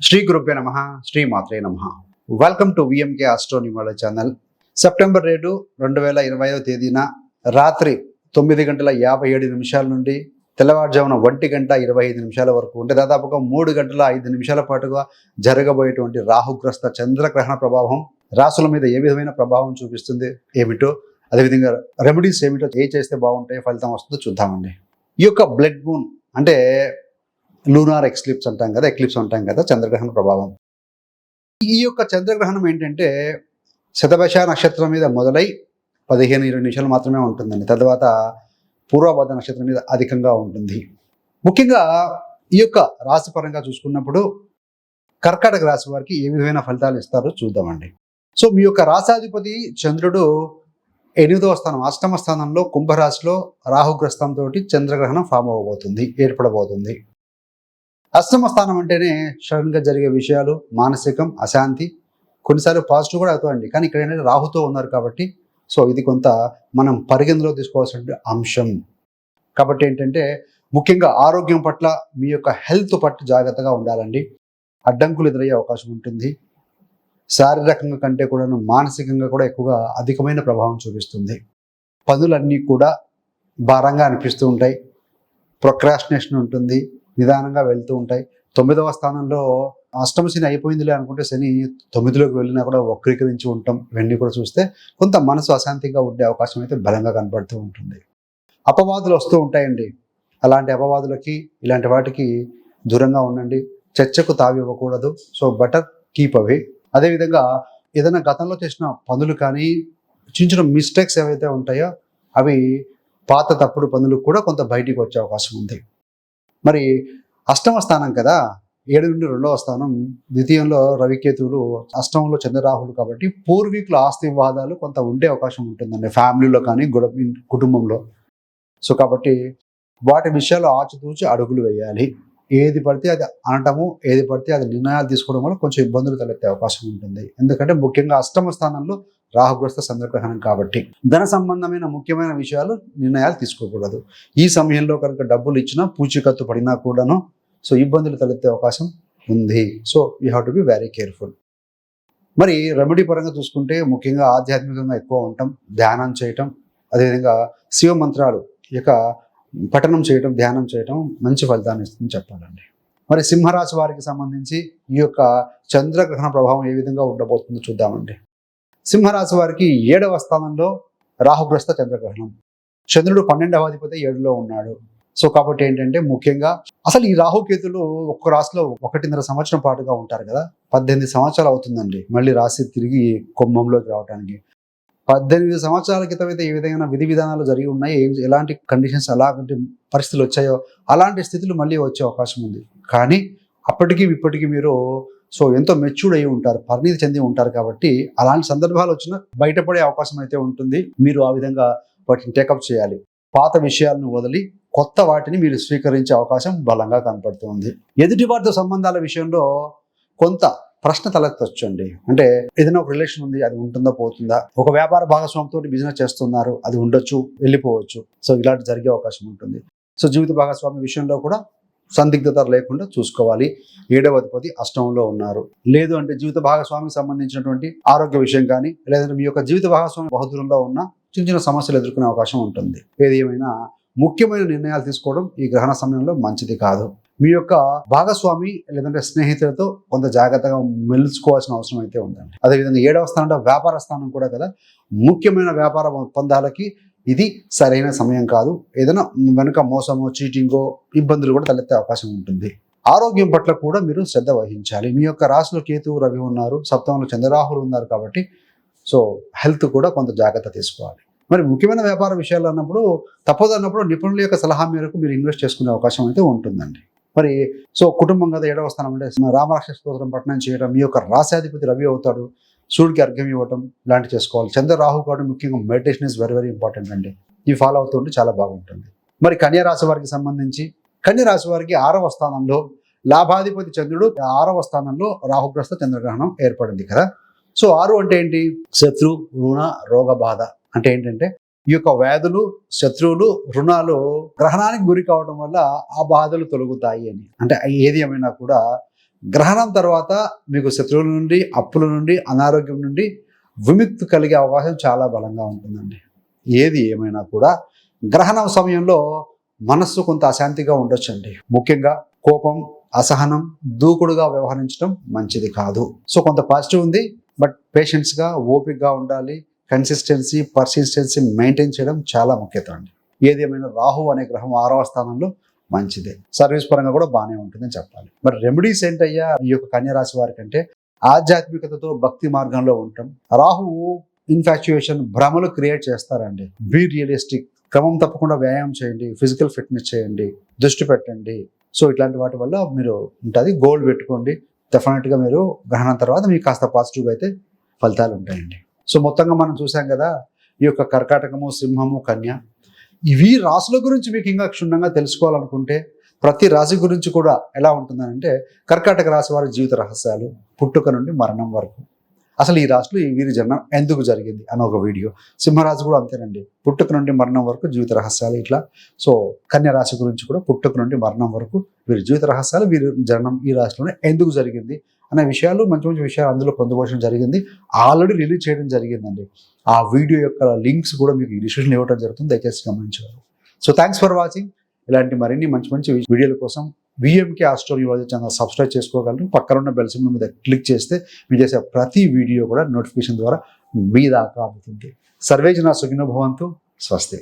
శ్రీ గురుభ్య నమ శ్రీ మాత్రే నమ. వెల్కమ్ టు విఎంకే ఆస్ట్రోనిమాల ఛానల్ సెప్టెంబర్ రెండు రెండు వేల ఇరవైవ తేదీన రాత్రి తొమ్మిది గంటల యాభై ఏడు నిమిషాల నుండి తెల్లవారుజామున ఒంటి గంట ఇరవై ఐదు నిమిషాల వరకు అంటే దాదాపుగా మూడు గంటల ఐదు నిమిషాల పాటుగా జరగబోయేటువంటి రాహుగ్రస్త చంద్రగ్రహణ ప్రభావం రాసుల మీద ఏ విధమైన ప్రభావం చూపిస్తుంది ఏమిటో అదేవిధంగా రెమెడీస్ ఏమిటో ఏ చేస్తే బాగుంటాయి ఫలితం వస్తుందో చూద్దామండి. ఈ యొక్క బ్లడ్ మూన్ అంటే లూనార్ ఎక్స్లిప్స్ అంటాం కదా ఎక్లిప్స్ అంటాం కదా చంద్రగ్రహణ ప్రభావం. ఈ యొక్క చంద్రగ్రహణం ఏంటంటే శతభష నక్షత్రం మీద మొదలై పదిహేను ఇరవై నిమిషాలు మాత్రమే ఉంటుందండి. తర్వాత పూర్వభద్ర నక్షత్రం మీద అధికంగా ఉంటుంది. ముఖ్యంగా ఈ యొక్క రాశి పరంగా చూసుకున్నప్పుడు కర్కాటక రాశి వారికి ఏ విధమైన ఫలితాలు ఇస్తారో చూద్దామండి. సో మీ యొక్క రాశాధిపతి చంద్రుడు ఎనిమిదవ స్థానం అష్టమ స్థానంలో కుంభరాశిలో రాహుగ్రస్తంతో చంద్రగ్రహణం ఫామ్ అవ్వబోతుంది ఏర్పడబోతుంది. అష్టమ స్థానం అంటేనే సడన్గా జరిగే విషయాలు మానసికం అశాంతి. కొన్నిసార్లు పాజిటివ్ కూడా అవుతాయండి కానీ ఇక్కడ ఏంటంటే రాహుతో ఉన్నారు కాబట్టి. సో ఇది కొంత మనం పరిగణలో తీసుకోవాల్సిన అంశం. కాబట్టి ఏంటంటే ముఖ్యంగా ఆరోగ్యం పట్ల మీ యొక్క హెల్త్ పట్ల జాగ్రత్తగా ఉండాలండి. అడ్డంకులు ఎదురయ్యే అవకాశం ఉంటుంది. శారీరకంగా కంటే కూడాను మానసికంగా కూడా ఎక్కువగా అధికమైన ప్రభావం చూపిస్తుంది. పనులన్నీ కూడా భారంగా అనిపిస్తూ ఉంటాయి. ప్రొక్రాస్టినేషన్ ఉంటుంది. నిదానంగా వెళ్తూ ఉంటాయి. తొమ్మిదవ స్థానంలో అష్టమ శని అయిపోయిందిలే అనుకుంటే శని తొమ్మిదిలోకి వెళ్ళినా కూడా వక్రీకరించి ఉంటాం. ఇవన్నీ కూడా చూస్తే కొంత మనసు అశాంతిగా ఉండే అవకాశం అయితే బలంగా కనబడుతూ ఉంటుంది. అపవాదులు వస్తూ ఉంటాయండి. అలాంటి అపవాదులకి ఇలాంటి వాటికి దూరంగా ఉండండి. చర్చకు తావి ఇవ్వకూడదు. So better keep away. అదేవిధంగా ఏదైనా గతంలో చేసిన పనులు కానీ చిన్న చిన్న మిస్టేక్స్ ఏవైతే ఉంటాయో అవి పాత తప్పుడు పనులు కూడా కొంత బయటికి వచ్చే అవకాశం ఉంది. మరి అష్టమ స్థానం కదా? ఏడు నుండి రెండవ స్థానం. ద్వితీయంలో రవికేతువులు అష్టమంలో చంద్రరాహులు కాబట్టి పూర్వీకుల ఆస్తి వివాదాలు కొంత ఉండే అవకాశం ఉంటుందండి ఫ్యామిలీలో కానీ గుడ కుటుంబంలో. సో కాబట్టి వాటి విషయాలు ఆచితూచి అడుగులు వేయాలి. ఏది పడితే అది అనటము ఏది పడితే అది నిర్ణయాలు తీసుకోవడం వల్ల కొంచెం ఇబ్బందులు తలెత్తే అవకాశం ఉంటుంది. ఎందుకంటే ముఖ్యంగా అష్టమ స్థానంలో రాహుగ్రస్త చంద్రగ్రహణం కాబట్టి. ధన సంబంధమైన ముఖ్యమైన విషయాలు నిర్ణయాలు తీసుకోకూడదు. ఈ సమయంలో కనుక డబ్బులు ఇచ్చినా పూచికత్తు పడినా కూడాను సో ఇబ్బందులు తలెత్తే అవకాశం ఉంది. So you have to be very careful మరి రెమెడీ పరంగా చూసుకుంటే ముఖ్యంగా ఆధ్యాత్మికంగా ఎక్కువ ఉండటం ధ్యానం చేయటం అదేవిధంగా శివ మంత్రాలు ఈ యొక్క పఠనం చేయటం ధ్యానం చేయటం మంచి ఫలితాన్ని ఇస్తుందని చెప్పాలండి. మరి సింహరాశి వారికి సంబంధించి ఈ యొక్క చంద్రగ్రహణ ప్రభావం ఏ విధంగా ఉండబోతుందో చూద్దామండి. సింహరాశి వారికి ఏడవ స్థానంలో రాహుగ్రస్త చంద్రగ్రహణం. చంద్రుడు పన్నెండవ అధిపతి ఏడులో ఉన్నాడు. సో కాబట్టి ఏంటంటే ముఖ్యంగా అసలు ఈ రాహుకేతులు ఒక్క రాశిలో ఒకటిన్నర సంవత్సరం పాటుగా ఉంటారు కదా. పద్దెనిమిది సంవత్సరాలు అవుతుందండి మళ్ళీ రాశి తిరిగి కుంభంలోకి రావడానికి పద్దెనిమిది సంవత్సరాల క్రితం అయితే ఏ విధంగా విధి విధానాలు జరిగి ఉన్నాయి? ఏం ఎలాంటి కండిషన్స్ ఎలాంటి పరిస్థితులు వచ్చాయో అలాంటి స్థితులు మళ్ళీ వచ్చే అవకాశం ఉంది. కానీ అప్పటికీ ఇప్పటికీ మీరు సో ఎంతో మెచ్యూర్డ్ అయి ఉంటారు పరిణితి చెంది ఉంటారు కాబట్టి అలాంటి సందర్భాలు వచ్చినా బయటపడే అవకాశం అయితే ఉంటుంది. మీరు ఆ విధంగా వాటిని టేకప్ చేయాలి. పాత విషయాలను వదిలి కొత్త వాటిని మీరు స్వీకరించే అవకాశం బలంగా కనపడుతుంది. ఎదుటి వారితో సంబంధాల విషయంలో కొంత ప్రశ్న తలెత్తొచ్చండి. అంటే ఏదైనా ఒక రిలేషన్ ఉంది అది ఉంటుందా పోతుందా? ఒక వ్యాపార భాగస్వామితో బిజినెస్ చేస్తున్నారు అది ఉండొచ్చు వెళ్ళిపోవచ్చు. సో ఇలాంటి జరిగే అవకాశం ఉంటుంది. సో జీవిత భాగస్వామి విషయంలో కూడా సందిగ్ధత లేకుండా చూసుకోవాలి. ఏడవ అధిపతి అష్టంలో ఉన్నారు. లేదు అంటే జీవిత భాగస్వామికి సంబంధించినటువంటి ఆరోగ్య విషయం కానీ లేదంటే మీ యొక్క జీవిత భాగస్వామి బహుదూరంలో ఉన్న చిన్న చిన్న సమస్యలు ఎదుర్కొనే అవకాశం ఉంటుంది. ఏది ఏమైనా ముఖ్యమైన నిర్ణయాలు తీసుకోవడం ఈ గ్రహణ సమయంలో మంచిది కాదు. మీ యొక్క భాగస్వామి లేదంటే స్నేహితులతో కొంత జాగ్రత్తగా మెలుచుకోవాల్సిన అవసరం అయితే ఉందండి. అదేవిధంగా ఏడవ స్థానం వ్యాపార స్థానం కూడా కదా. ముఖ్యమైన వ్యాపార ఒప్పందాలకి ఇది సరైన సమయం కాదు. ఏదైనా వెనుక మోసమో చీటింగో ఇబ్బందులు కూడా తలెత్తే అవకాశం ఉంటుంది. ఆరోగ్యం పట్ల కూడా మీరు శ్రద్ధ వహించాలి. మీ యొక్క రాశిలో కేతువు రవి ఉన్నారు సప్తంలో చంద్రరాహులు ఉన్నారు కాబట్టి సో హెల్త్ కూడా కొంత జాగ్రత్త తీసుకోవాలి. మరి ముఖ్యమైన వ్యాపార విషయాలు అన్నప్పుడు తప్పదు అన్నప్పుడు నిపుణుల యొక్క సలహా మేరకు మీరు ఇన్వెస్ట్ చేసుకునే అవకాశం అయితే ఉంటుందండి. మరి సో కుటుంబం కదా ఏడవ స్థానం అంటే రామరాక్ష స్తోత్రం పట్టణం చేయడం మీ యొక్క రాశాధిపతి రవి అవుతాడు. సూర్యుడికి అర్ఘ్యం ఇవ్వటం ఇలాంటివి చేసుకోవాలి. చంద్ర రాహు కావడం ముఖ్యంగా meditation is very very important అండి. ఇవి ఫాలో అవుతుంటే చాలా బాగుంటుంది. మరి కన్యా రాశి వారికి సంబంధించి కన్యా రాశి వారికి ఆరవ స్థానంలో లాభాధిపతి చంద్రుడు ఆరవ స్థానంలో రాహుగ్రస్త చంద్రగ్రహణం ఏర్పడింది కదా. సో ఆరు అంటే ఏంటి? శత్రు రుణ రోగ బాధ అంటే ఏంటంటే ఈ యొక్క వ్యాధులు శత్రువులు రుణాలు గ్రహణానికి గురి కావడం వల్ల ఆ బాధలు తొలగుతాయి అని. అంటే ఏది ఏమైనా కూడా గ్రహణం తర్వాత మీకు శత్రువుల నుండి అప్పుల నుండి అనారోగ్యం నుండి విముక్తి కలిగే అవకాశం చాలా బలంగా ఉంటుందండి. ఏది ఏమైనా కూడా గ్రహణం సమయంలో మనస్సు కొంత అశాంతిగా ఉండొచ్చండి. ముఖ్యంగా కోపం అసహనం దూకుడుగా వ్యవహరించడం మంచిది కాదు. సో కొంత పాజిటివ్ ఉంది బట్ పేషెన్స్గా ఓపికగా ఉండాలి కన్సిస్టెన్సీ పర్సిస్టెన్సీ మెయింటైన్ చేయడం చాలా ముఖ్యత అండి. ఏది ఏమైనా రాహు అనే గ్రహం ఆరవ స్థానంలో మంచిదే. సర్వీస్ పరంగా కూడా బాగానే ఉంటుందని చెప్పాలి. మరి రెమెడీస్ ఏంటయ్యా? ఈ యొక్క కన్యరాశి వారికంటే ఆధ్యాత్మికతతో భక్తి మార్గంలో ఉండటం రాహువు ఇన్ఫాక్చుయేషన్ భ్రమలు క్రియేట్ చేస్తారండి. బీ రియలిస్టిక్ క్రమం తప్పకుండా వ్యాయామం చేయండి ఫిజికల్ ఫిట్నెస్ చేయండి దృష్టి పెట్టండి. సో ఇట్లాంటి వాటి వల్ల మీరు ఉంటుంది గోల్ పెట్టుకోండి. డెఫినెట్గా మీరు గ్రహణం తర్వాత మీకు కాస్త పాజిటివ్గా అయితే ఫలితాలు ఉంటాయండి. సో మొత్తంగా మనం చూసాం కదా ఈ యొక్క కర్కాటకము సింహము కన్య ఇవి రాసుల గురించి మీకు ఇంకా క్షుణ్ణంగా తెలుసుకోవాలనుకుంటే ప్రతి రాశి గురించి కూడా ఎలా ఉంటుందంటే కర్కాటక రాశి వారి జీవిత రహస్యాలు పుట్టుక నుండి మరణం వరకు. అసలు ఈ రాశిలో ఈ వీరి జన్మం ఎందుకు జరిగింది అని ఒక వీడియో. సింహరాశి కూడా అంతేనండి. పుట్టుక నుండి మరణం వరకు జీవిత రహస్యాలు ఇట్లా. సో కన్య రాశి గురించి కూడా పుట్టుక నుండి మరణం వరకు వీరి జీవిత రహస్యాలు వీరి జన్మం ఈ రాశిలోనే ఎందుకు జరిగింది అనే విషయాలు మంచి మంచి విషయాలు అందులో పొందుకోవడం జరిగింది. ఆల్రెడీ రిలీజ్ చేయడం జరిగిందండి. ఆ వీడియో యొక్క లింక్స్ కూడా మీకు డిస్క్రిప్షన్ ఇవ్వడం జరుగుతుంది దయచేసి గమనించగలరు. So thanks for watching. ఇలాంటి మరిన్ని మంచి మంచి వీడియోల కోసం విఎంకే ఆస్ట్రోల్ ఛానల్ సబ్స్క్రైబ్ చేసుకోగలరు. పక్కన ఉన్న బెల్ సింబల్ మీద క్లిక్ చేస్తే మీరు చేసే ప్రతి వీడియో కూడా నోటిఫికేషన్ ద్వారా మీ దాకా అందుతుంది సర్వేజన సుఖినో భవంతు. స్వస్తి.